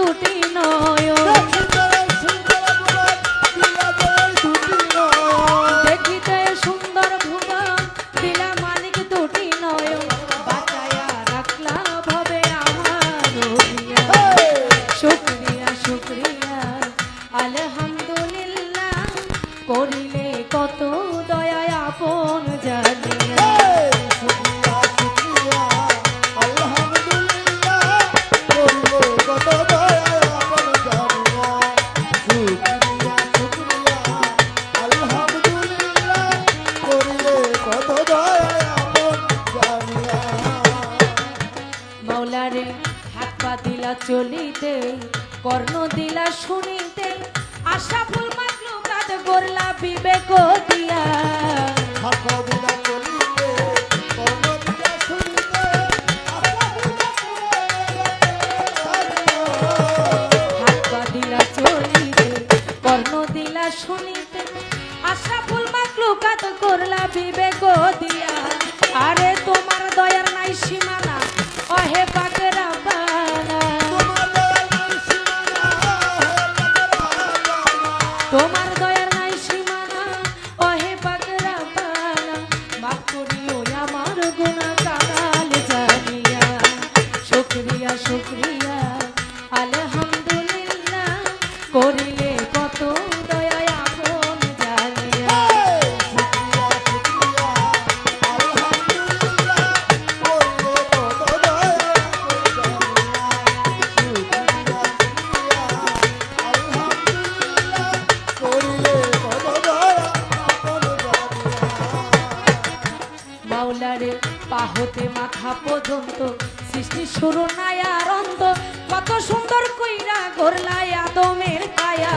দুটি নয়। দেখিতে সুন্দর ভুবন দুটি নয়ন বাঁচায়া রাখলা ভবে আমার শুক্রিয়া শুক্রিয়া। আলহামদুলিল্লাহ, করিলে কত দয়া আপন যার দিলা চলিতে কর্ণ দিলা শুনিতে আশা ফুল মাত্র কাজ গড়লা বিবেক দিয়া। শুনিতে আশা ফুল মাকলু কাত করলা বিবেক দিয়া। পর্যন্ত সৃষ্টি শুরু নাই আর অন্ত। কত সুন্দর কইরা ঘোরলাই আদমের কায়া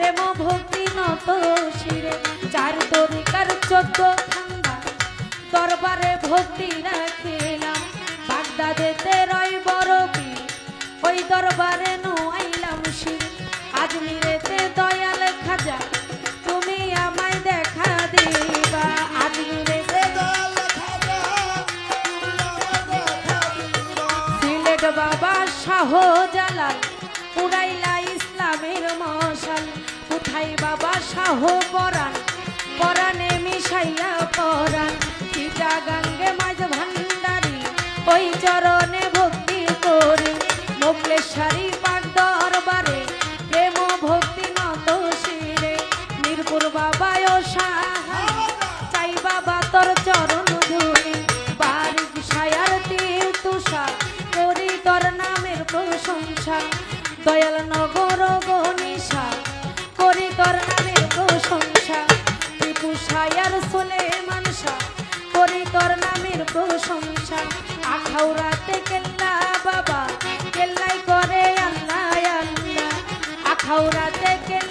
প্রেম ভক্তি নত শিরে, চার তরিকার চোদ্দ খান্দা। দরবারে ভক্তি রাখিলাম, বাগদাদেতে রয় বড় ওই দরবারে নয় ভরসা করি তোর নামের প্রশংসা, দয়াল নগর গনিসা করি তোর নামের প্রশংসা টিপু সায়ার সোলে মানসা করি তোর নামের প্রশংসা আখাউরাতে কেল্লা বাবা, কেল্লাই করে আল্লাহ আল্লাহ আখাউরাতে কেল্লা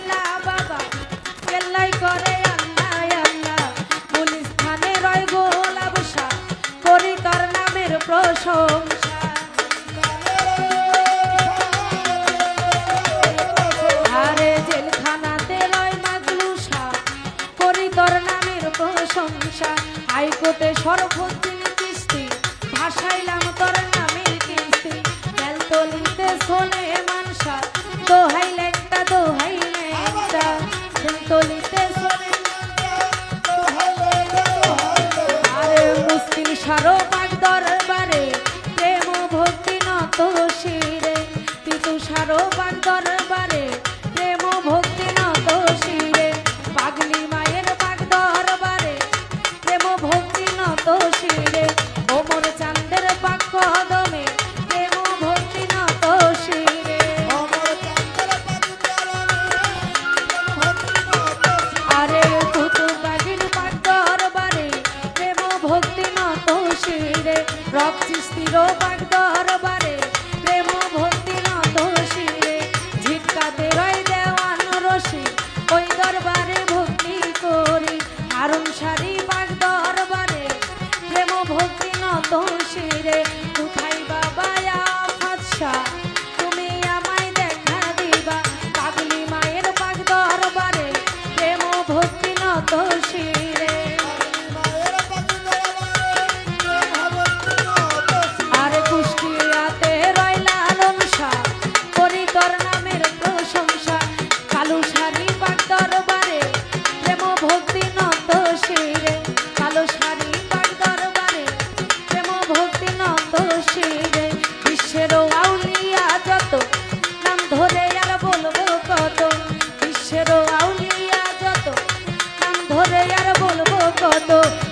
সংসার। হাইকোর্টে সরফদ্দিন কিস্তি। ভাসাইলাম তোর নামের কিস্তি। বেলতলিতে সোলে মানসা দোহাই লেখটা দোহাই একটা বেলতলিতে সোলে আরে মুসলিম সরফ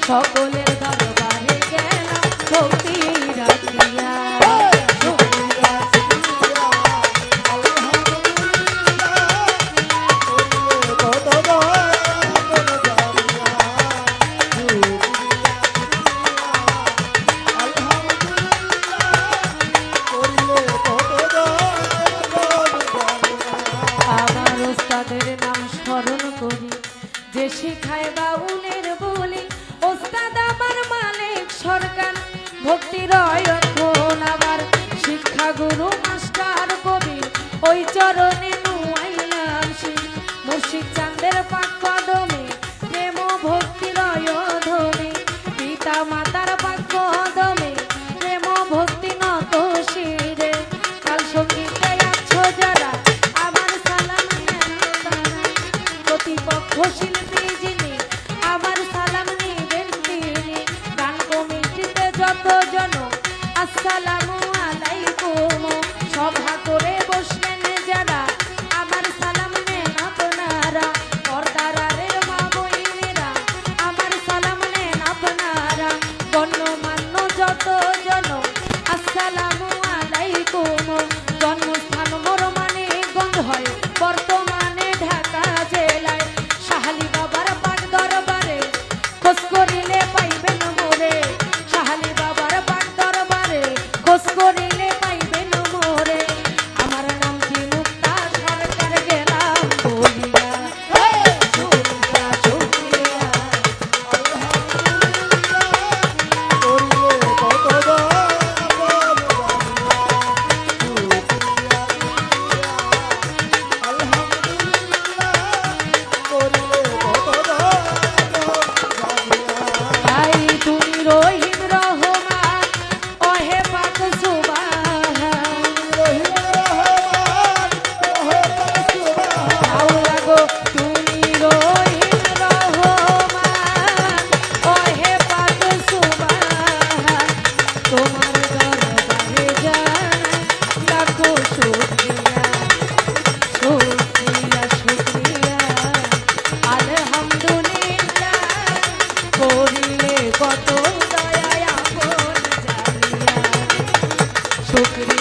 সকল Well, she Gracias, Gori. শুক্রিয়া